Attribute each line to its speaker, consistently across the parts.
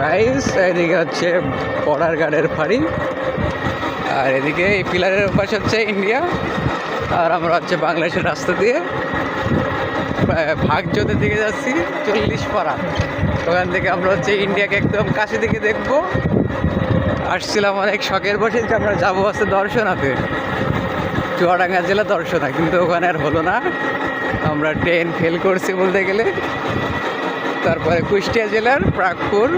Speaker 1: Guys এদিকে হচ্ছে border গার্ডের ফাঁড়ি, আর এদিকে এই পিলারের পাশে হচ্ছে ইন্ডিয়া, আর আমরা হচ্ছে বাংলাদেশের রাস্তা দিয়ে ভাগজোতের দিকে যাচ্ছি, চল্লিশ পাড়া। ওখান থেকে আমরা হচ্ছে ইন্ডিয়াকে একদম কাছে দিকে দেখব। আসছিলাম অনেক শখের বসে যে আমরা যাব হচ্ছে দর্শনাতে। চুয়াডাঙ্গা জেলা দর্শনা, কিন্তু ওখানে আর হলো না। আমরা ট্রেন ফেল করছি বলতে গেলে। তারপরে কুষ্টিয়া জেলার প্রাগপুর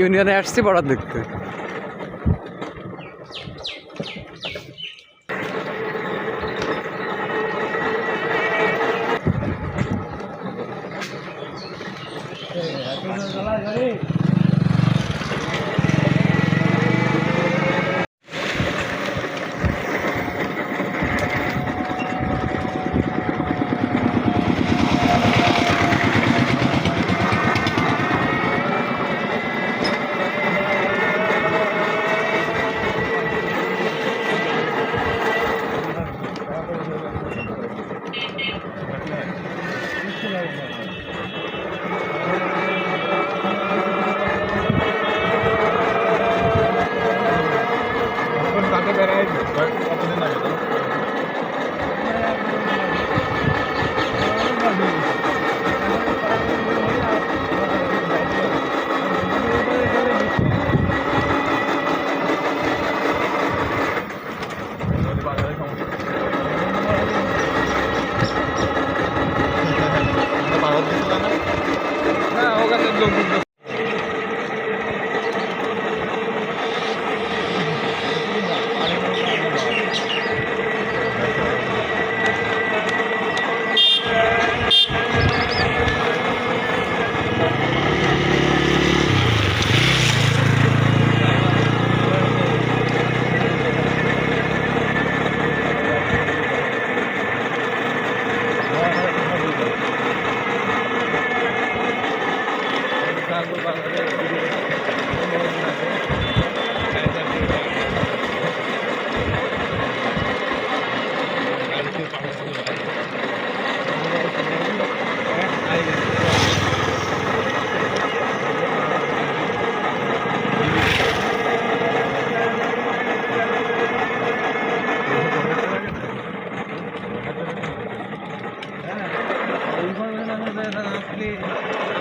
Speaker 1: ইউনিয়নে আসছি বড় দেখতে। আমরা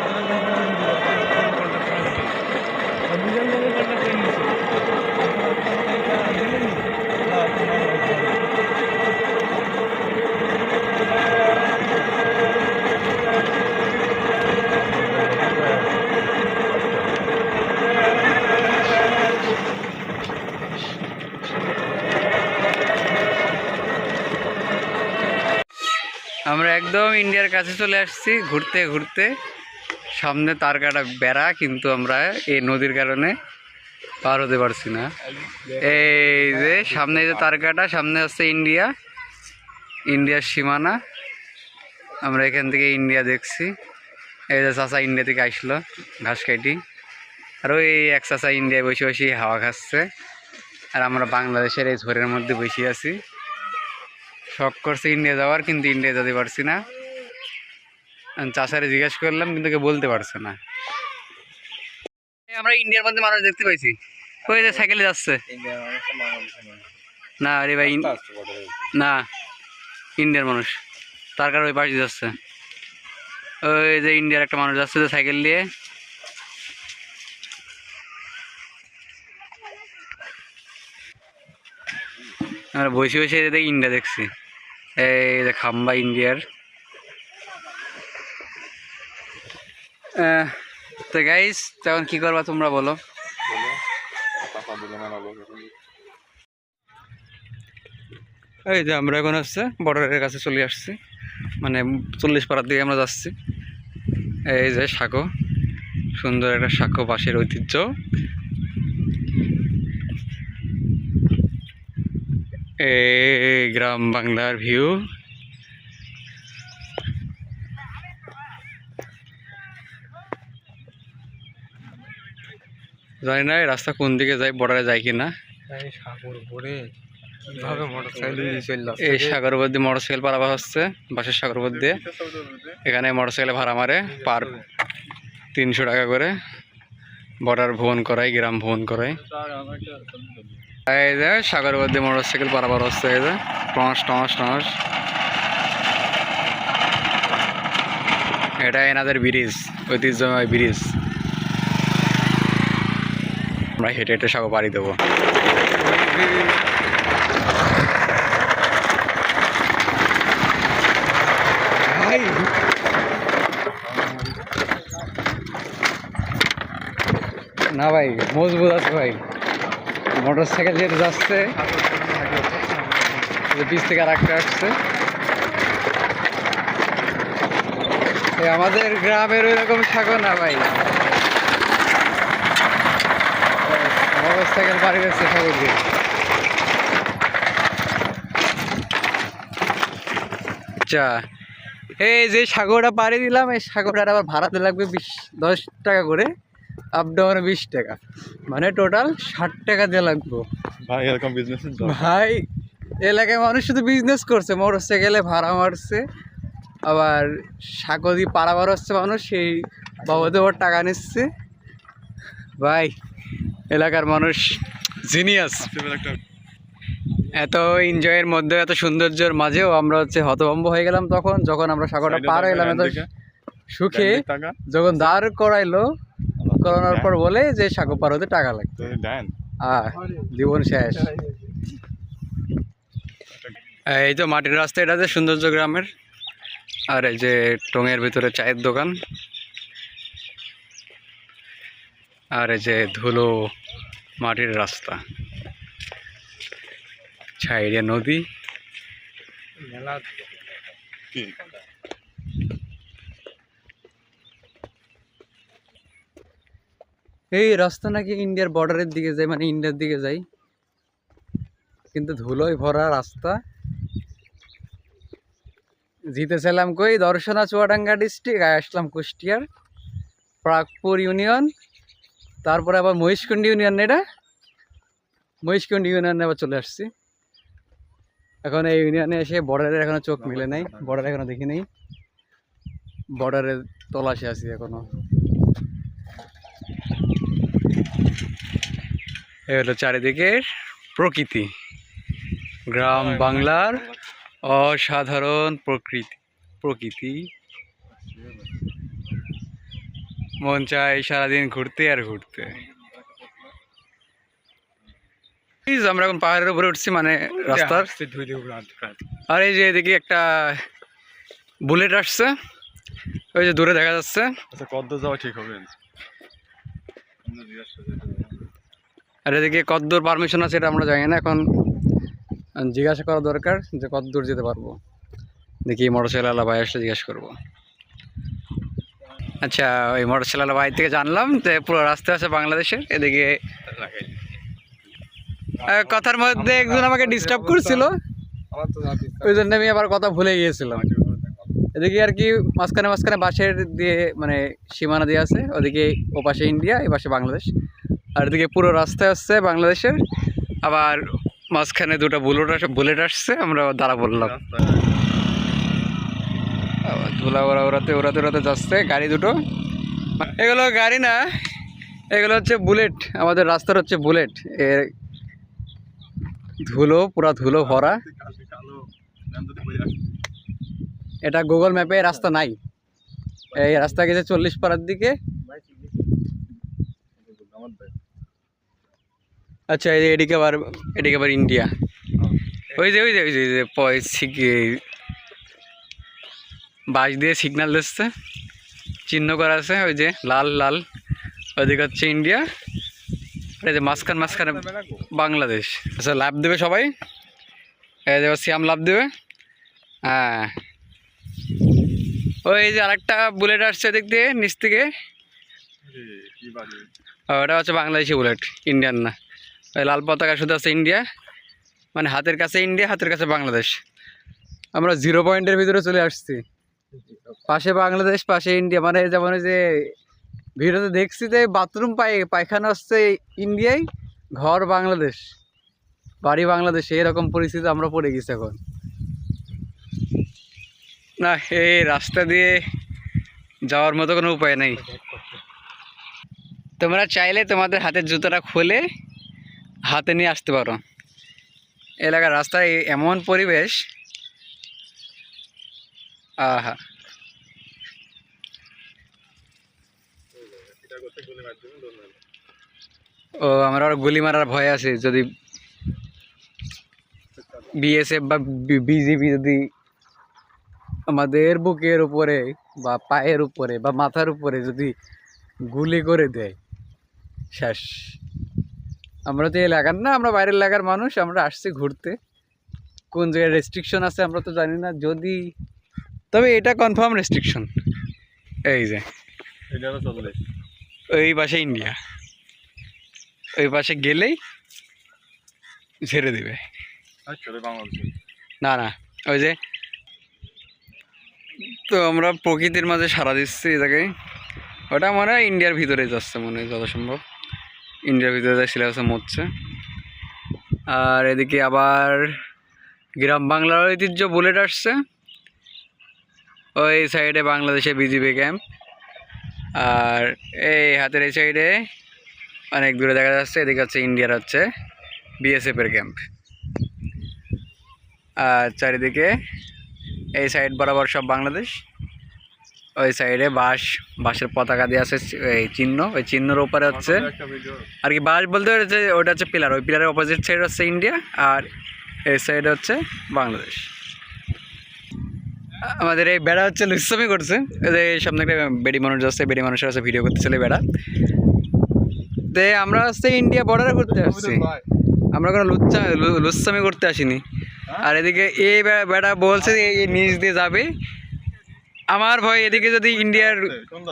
Speaker 1: ইন্ডিয়ার কাছে চলে আসছি ঘুরতে ঘুরতে। সামনে তার কাটা বেড়া, কিন্তু আমরা এই নদীর কারণে পার হতে পারছি না। এই যে সামনে যে তার কাটা সামনে হচ্ছে ইন্ডিয়া। ইন্ডিয়ার সীমানা। আমরা এখান থেকে ইন্ডিয়া দেখছি। এই যে চাচা ইন্ডিয়া থেকে আসলো, ঘাস কাটি। আর ওই এক চাচা ইন্ডিয়ায় বসে বসে হাওয়া খাচ্ছে। আর আমরা বাংলাদেশের এই ঝোরের মধ্যে বসে আছি। শখ করছে ইন্ডিয়া যাওয়ার, কিন্তু ইন্ডিয়া যেতে পারছি না। চাষারে জিজ্ঞেস করলাম কিন্তু কেউ বলতে পারছে না। আমরা ইন্ডিয়ার মধ্যে মানুষ দেখতে পাইছি। ওই যে সাইকেলে যাচ্ছে? না আরে ভাই না ইন্ডিয়ার মানুষ। তার কারণে ওই পাশে যাচ্ছে। ওই যে ইন্ডিয়ার একটা মানুষ যাচ্ছে যে সাইকেল নিয়ে। আমরা বসে বসে দেখি ইন্ডিয়া দেখছি। এই যে খাম্বা ইন্ডিয়ার। তো গাইস তখন কি করবা তোমরা বলো? এই যে আমরা এখন হচ্ছে বর্ডারের কাছে চলে আসছি। মানে চল্লিশ পাড়ার দিকে আমরা যাচ্ছি। এই যে সাঁকো, সুন্দর একটা সাঁকো বাঁশের ঐতিহ্য। এই গ্রাম বাংলার ভিউ জানি না এই রাস্তা কোন দিকে যায় বর্ডারে যায় কি না।
Speaker 2: মোটরসাইকেল দিয়ে
Speaker 1: এই সাগর উপর দিয়ে মোটর সাইকেল পারাবার হচ্ছে বাসের সাগর উপর দিয়ে। এখানে মোটর সাইকেলে ভাড়া মারে পার তিনশো টাকা করে। বর্ডার ভ্রমণ করাই গ্রাম ভ্রমণ করাই এই যে সাগর মধ্যে মোটর সাইকেল পারাবার হচ্ছে এই যে টস টস টস এটা এনাদের ব্রিজ ঐতিহ্যময় ব্রিজ। আমরা হেঁটে হেঁটে সাগর পাড়ি দেবো। না ভাই, মজবুত আছে ভাই। মোটর সাইকেল যেতে যাচ্ছে পিছ থেকে আর একটা আসছে আমাদের গ্রামের ওই রকম সাগর না ভাই। সাইকেল পাড়ি যাচ্ছে সাগর দিয়ে আচ্ছা এই যে সাগরটা পাড়ি দিলাম এই সাগরটার আবার ভাড়াতে লাগবে বিশ দশ টাকা করে আপ ডাউনে বিশ টাকা। মানে টোটাল ষাট টাকা দিয়ে লাগবো।
Speaker 3: ভাই এরকম বিজনেস
Speaker 1: ভাই এলাকায় মানুষ শুধু বিজনেস করছে মোটর সাইকেলে ভাড়া মারছে আবার সাগর সাগরি পারাবার হচ্ছে মানুষ সেই বাবদে ওর টাকা নিচ্ছে। ভাই এলাকার মানুষ জিনিয়াস। এত এনজয়ের মধ্যে এত সৌন্দর্যের মাঝেও আমরা হচ্ছে হতভম্ব হয়ে গেলাম তখন যখন আমরা সাগরটা পার হইলাম এত সুখে যখন দাঁড় করাইলো করানোর পর বলে যে সাগর পার হতে টাকা
Speaker 3: লাগতো
Speaker 1: আহ জীবন শেষ। এই তো মাটির রাস্তা এটা যে সৌন্দর্য গ্রামের। আর এই যে টঙের ভিতরে চায়ের দোকান। আর এই যে ধুলো মাটির রাস্তা। ছাইড়ে নদী। এই রাস্তা নাকি ইন্ডিয়ার বর্ডারের দিকে যায় মানে ইন্ডিয়ার দিকে যাই কিন্তু ধুলোয় ভরা রাস্তা। জিতেছিলাম কই? দর্শনা চুয়াডাঙ্গা ডিস্ট্রিক্ট আসলাম কুষ্টিয়ার, প্রাগপুর ইউনিয়ন। তারপরে আবার মহিষকুণ্ড ইউনিয়ন এটা মহিষকুণ্ড ইউনিয়নে আবার চলে আসছি। এখন এই ইউনিয়নে এসে বর্ডারের এখনও চোখ মিলে নাই। বর্ডার এখনও দেখি নেই। বর্ডারের তলাশে আছি এখনও। এ হলো চারিদিকের প্রকৃতি। গ্রাম বাংলার অসাধারণ প্রকৃতি প্রকৃতি। মন চায় সারাদিন ঘুরতে আর ঘুরতে। আমরা এখন পাহাড়ের উপরে উঠছি মানে রাস্তার। আর এই যে এদিকে একটা বুলেট আসছে ওই যে দূরে দেখা যাচ্ছে।
Speaker 3: আচ্ছা কত দূর যাওয়া ঠিক হবে?
Speaker 1: আর এদিকে কতদূর পারমিশন আছে এটা আমরা জানি না এখন জিজ্ঞাসা করা দরকার যে কত দূর যেতে পারব। দেখি মোটরসাইকেল ভাই আসলে জিজ্ঞাসা করব। আচ্ছা ওই মোটরসাইকেল ভাই থেকে জানলাম যে পুরো রাস্তা আছে বাংলাদেশের, এদিকে কথার মধ্যে একজন আমাকে ডিস্টার্ব করছিল। ওই জন্য আমি আবার কথা ভুলে গিয়েছিলাম। এদিকে আর কি মাঝখানে মাঝখানে বাসের দিয়ে মানে সীমানা দিয়ে আছে, ওদিকে ও পাশে ইন্ডিয়া এ পাশে বাংলাদেশ। আর এদিকে পুরো রাস্তা আসছে বাংলাদেশের, আবার মাঝখানে দুটো বুলেট বুলেট আসছে, আমরা দাঁড়া বললাম। ধুলা ওরা ওরাতে ওরাতে ওরাতে যাচ্ছে, গাড়ি দুটো। এগুলো গাড়ি না, এগুলো হচ্ছে বুলেট, আমাদের রাস্তার হচ্ছে বুলেট। এ ধুলো, পুরা ধুলো ভরা। এটা গুগল ম্যাপে রাস্তা নাই। এই রাস্তা গেছে চল্লিশ পাড়ার দিকে। আচ্ছা এদিকে আবার এদিকে আবার ইন্ডিয়া ওই যে ওই যে ওই যে পয় বাস দিয়ে সিগন্যাল দিচ্ছে। চিহ্ন করা আছে, ওই যে লাল লাল। ওইদিকে হচ্ছে ইন্ডিয়া। এই যে মাঝখান, মাঝখানে বাংলাদেশ। আচ্ছা লাভ দেবে সবাই? এই যে শ্যাম লাভ দেবে। হ্যাঁ। ওই যে আরেকটা বুলেট আসছে দিক দিয়ে, নিচ থেকে। ওটা হচ্ছে বাংলাদেশি বুলেট ইন্ডিয়ান না। ওই লাল পতাকা শুধু আছে ইন্ডিয়া মানে হাতের কাছে ইন্ডিয়া হাতের কাছে বাংলাদেশ। আমরা জিরো পয়েন্টের ভিতরে চলে আসছি। পাশে বাংলাদেশ, পাশে ইন্ডিয়া। মানে যেমন যে ভিডিওতে দেখছি যে বাথরুম, পাই, পায়খানা হচ্ছে ইন্ডিয়ায়, ঘর বাংলাদেশ, বাড়ি বাংলাদেশে এরকম পরিস্থিতি আমরা পড়ে গেছি এখন। না, এই রাস্তা দিয়ে যাওয়ার মতো কোনো উপায় নেই। তোমরা চাইলে তোমাদের হাতের জুতোটা খুলে হাতে নিয়ে আসতে পারো। এলাকার রাস্তায় এমন পরিবেশ আহা। ও, আমার আবার গুলি মারার ভয় আছে, যদি বিএসএফ বা বিজেপি যদি আমাদের বুকের উপরে বা পায়ের উপরে বা মাথার উপরে যদি গুলি করে দেয়, শেষ। আমরা তো এলাকার না, আমরা বাইরের এলাকার মানুষ, আমরা আসছি ঘুরতে। কোন জায়গায় রেস্ট্রিকশন আছে আমরা তো জানি না, যদি তবে এটা কনফার্ম রেস্ট্রিকশন এই যে ওই পাশে ইন্ডিয়া ওই পাশে গেলেই ছেড়ে দিবে।
Speaker 3: আচ্ছা
Speaker 1: না না ওই যে তো আমরা প্রকৃতির মাঝে সারা দিচ্ছি এটাকে ওটা মনে হয় ইন্ডিয়ার ভিতরে যাচ্ছে মনে হয় যত সম্ভব ইন্ডিয়ার ভিতরে যায় সিলেবাসে মরছে। আর এদিকে আবার গ্রাম বাংলার ঐতিহ্য বুলেট আসছে। ওই সাইডে বাংলাদেশে বিজিবি ক্যাম্প। আর এই হাতের এই সাইডে অনেক দূরে দেখা যাচ্ছে এদিকে হচ্ছে ইন্ডিয়ার হচ্ছে বিএসএফের ক্যাম্প। আর চারিদিকে এই সাইড বরাবর সব বাংলাদেশ। ওই সাইডে বাঁশ বাঁশের পতাকা দিয়ে আছে এই চিহ্ন ওই চিহ্নর উপরে হচ্ছে আর কি বাঁশ বলতে হচ্ছে ওটা হচ্ছে পিলার ওই পিলারের অপোজিট সাইড হচ্ছে ইন্ডিয়া আর এই সাইডে হচ্ছে বাংলাদেশ। আমাদের এই বেড়া হচ্ছে লুচ্ছামি করছে। সামনে একটা বেডি মানুষ যাচ্ছে বেডি মানুষের আছে ভিডিও করতেছিল বেড়া। তে আমরা হচ্ছে ইন্ডিয়া বর্ডারে ঘুরতে আসছি। আমরা কোনো লুচ্চা লু- লুচ্ছামি করতে আসিনি। আর এদিকে এই বে- বেটা বলছে এই নিচ দিয়ে যাবে। আমার ভয় এদিকে যদি ইন্ডিয়ার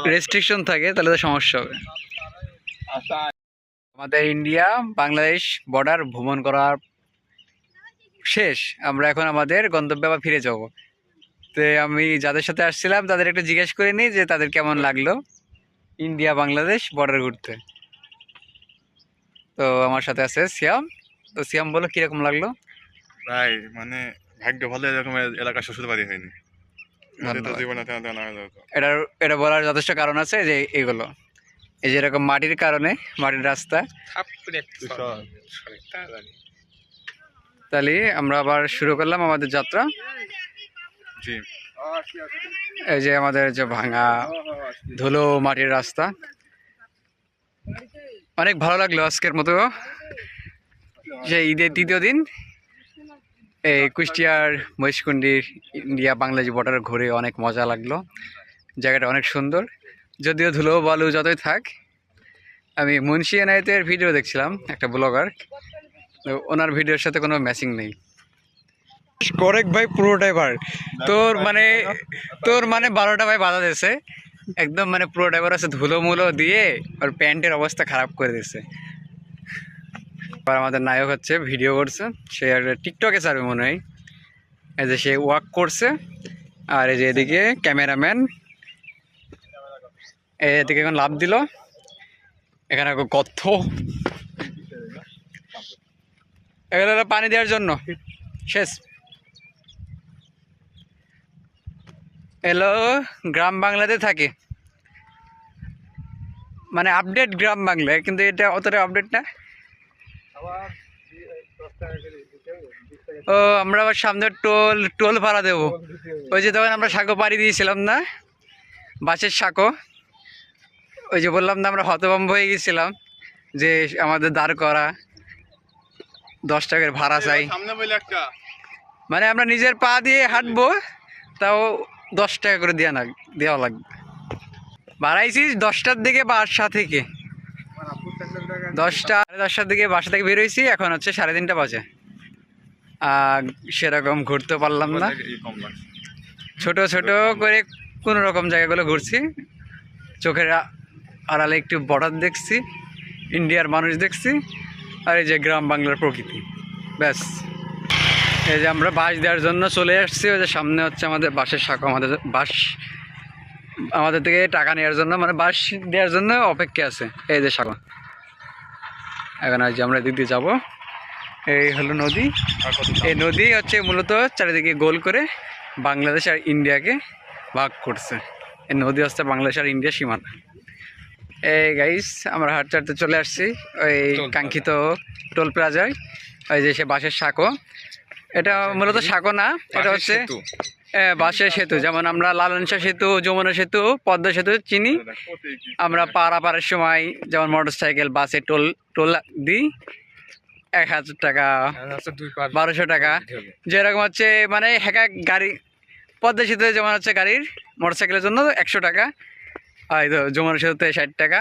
Speaker 1: রেস্ট্রিকশন থাকে তাহলে তো সমস্যা হবে। আমাদের ইন্ডিয়া বাংলাদেশ বর্ডার ভ্রমণ করার শেষ। আমরা এখন আমাদের গন্তব্যে আবার ফিরে যাব। তো আমি যাদের সাথে আসছিলাম তাদের একটু জিজ্ঞেস করে নিই যে তাদের কেমন লাগল ইন্ডিয়া বাংলাদেশ বর্ডার ঘুরতে। তো আমার সাথে আছে সিয়াম। তো সিয়াম বলো কীরকম লাগল?
Speaker 3: ভাই মানে ভাগ্য ভালো এরকম এলাকা শ্বশুর বাড়ি হয়নি হয়ে।
Speaker 1: এটার এটা বলার যথেষ্ট কারণ আছে যে এগুলো। এই যে এরকম মাটির কারণে মাটির রাস্তা। তাহলে আমরা আবার শুরু করলাম আমাদের যাত্রা। এই যে আমাদের যে ভাঙা ধুলো মাটির রাস্তা। অনেক ভালো লাগল আজকের মতো। যে ঈদের তৃতীয় দিন, এই কুষ্টিয়ার মহিষকুণ্ডির ইন্ডিয়া বাংলাদেশ বর্ডার ঘুরে অনেক মজা লাগল। জায়গাটা অনেক সুন্দর। যদিও ধুলো বালু যতই থাক, আমি মুন্সি এনায়েতের ভিডিও দেখছিলাম, একটা ব্লগার ওনার ভিডিওর সাথে কোনো ম্যাচিং নেই। করেক ভাই পুরোটাই বার। তোর মানে তোর মানে বারোটা ভাই বাধা দিয়েছে। একদম মানে পুরো ড্রাইভার আছে ধুলো মুলো দিয়ে ওর প্যান্টের অবস্থা খারাপ করে দিয়েছে। আর আমাদের নায়ক হচ্ছে ভিডিও করছে। সে আর টিকটকে ছাড়বে মনে হয়। এই যে সে ওয়াক করছে। আর এই যে এদিকে ক্যামেরাম্যান এদিকে এখন লাভ দিল। এখানে গর্ত। এগুলো পানি দেওয়ার জন্য। শেষ। এলো গ্রাম বাংলাতে থাকে। মানে আপডেট গ্রাম বাংলায় কিন্তু এটা অতটা আপডেট না। ও আমরা আবার সামনে টোল টোল ভাড়া দেবো। ওই যে তখন আমরা সাঁকো পাড়ি দিয়েছিলাম না? বাসের সাঁকো। ওই যে বললাম না আমরা হতভম্ব হয়ে গেছিলাম যে আমাদের দাঁড় করা। দশ টাকার ভাড়া চাই।
Speaker 3: বলে
Speaker 1: মানে আমরা নিজের পা দিয়ে হাঁটবো তাও দশ টাকা করে দেওয়া লাগ দেওয়া লাগবে। বাড়াইছিস দশটার দিকে বাসা থেকে। দশটা, সাড়ে দশটার দিকে বাসা থেকে বেরোইছি এখন হচ্ছে সাড়ে তিনটা বাজে। আর সেরকম ঘুরতে পারলাম না। ছোট ছোট করে কোনো রকম জায়গাগুলো ঘুরছি। চোখের আড়ালে একটু বর্ডার দেখছি, ইন্ডিয়ার মানুষ দেখছি, আর এই যে গ্রাম বাংলার প্রকৃতি। ব্যাস। এই যে আমরা বাস দেওয়ার জন্য চলে আসছি। ওই যে সামনে হচ্ছে আমাদের বাসের শাখা আমাদের বাস আমাদের থেকে টাকা নেওয়ার জন্য মানে বাস দেওয়ার জন্য অপেক্ষা আছে। এই যে শাখা এখন আজ আমরা এদিক দিয়ে যাব। এই হলো নদী। এই নদী হচ্ছে মূলত চারিদিকে গোল করে বাংলাদেশ আর ইন্ডিয়াকে ভাগ করছে। এই নদী হচ্ছে বাংলাদেশ আর ইন্ডিয়া সীমানা। এই গাইস আমরা হাট হাঁটতে চলে আসছি। ওই কাঙ্ক্ষিত টোল প্লাজায়। ওই যে সে বাঁশের সাঁকো এটা মূলত সাঁকো না এটা হচ্ছে বাঁশের সেতু। যেমন আমরা লালনসা সেতু যমুনা সেতু পদ্মা সেতু চিনি। আমরা পারাপারের সময় যেমন মোটর সাইকেল বাসে টোল টোল দিই এক হাজার টাকা বারোশো টাকা। যেরকম হচ্ছে মানে এক এক গাড়ি পদ্মা সেতুতে যেমন হচ্ছে গাড়ির মোটর সাইকেলের জন্য একশো টাকা আর যমুনা সেতুতে ষাট টাকা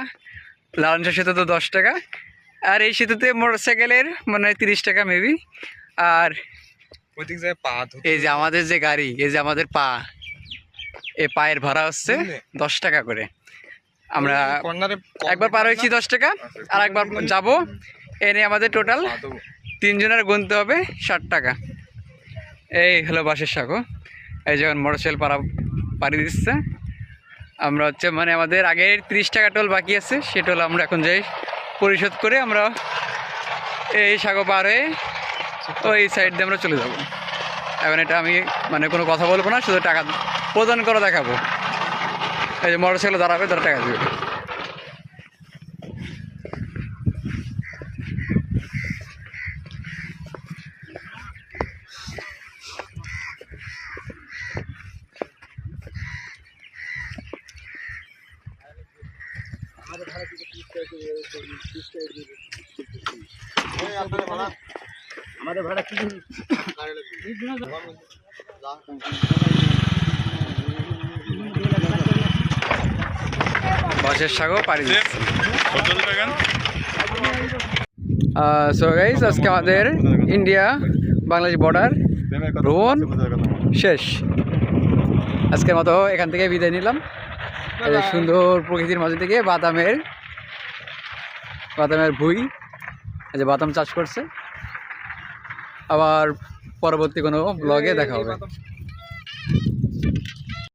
Speaker 1: লালনসা সেতুতে দশ টাকা আর এই সেতুতে মোটর সাইকেলের মানে তিরিশ টাকা মেবি আর
Speaker 2: পা
Speaker 1: এই যে আমাদের যে গাড়ি এই যে আমাদের পা এই পায়ের ভাড়া হচ্ছে দশ টাকা করে। আমরা একবার পার হয়েছি দশ টাকা আর একবার যাব এনে আমাদের টোটাল তিনজনের গুনতে হবে ষাট টাকা। এই হলো বাসের সাঁকো। এই যখন মোটরসাইকেল পাড়া পাড়ি দিচ্ছে। আমরা হচ্ছে মানে আমাদের আগের তিরিশ টাকা টোল বাকি আছে সে টোল আমরা এখন যাই পরিশোধ করে আমরা এই সাঁকো পার হয়ে ওই সাইড দিয়ে আমরা চলে যাব। এখন এটা আমি মানে কোনো কথা বলব না, শুধু টাকা প্রদান করে দেখাবো। এই যে মোটরসাইকেল দাঁড়াবে, তারা টাকা দেবে। বাসের পাড়ি সো গাইস আজকে আমাদের ইন্ডিয়া বাংলাদেশ বর্ডার ভ্রমণ শেষ। আজকের মতো এখান থেকে বিদায় নিলাম। এই সুন্দর প্রকৃতির মাঝে থেকে বাদামের বাদামের ভুই এই যে বাদাম চাষ করছে। আবার পরবর্তী কোনো ব্লগে দেখা হবে।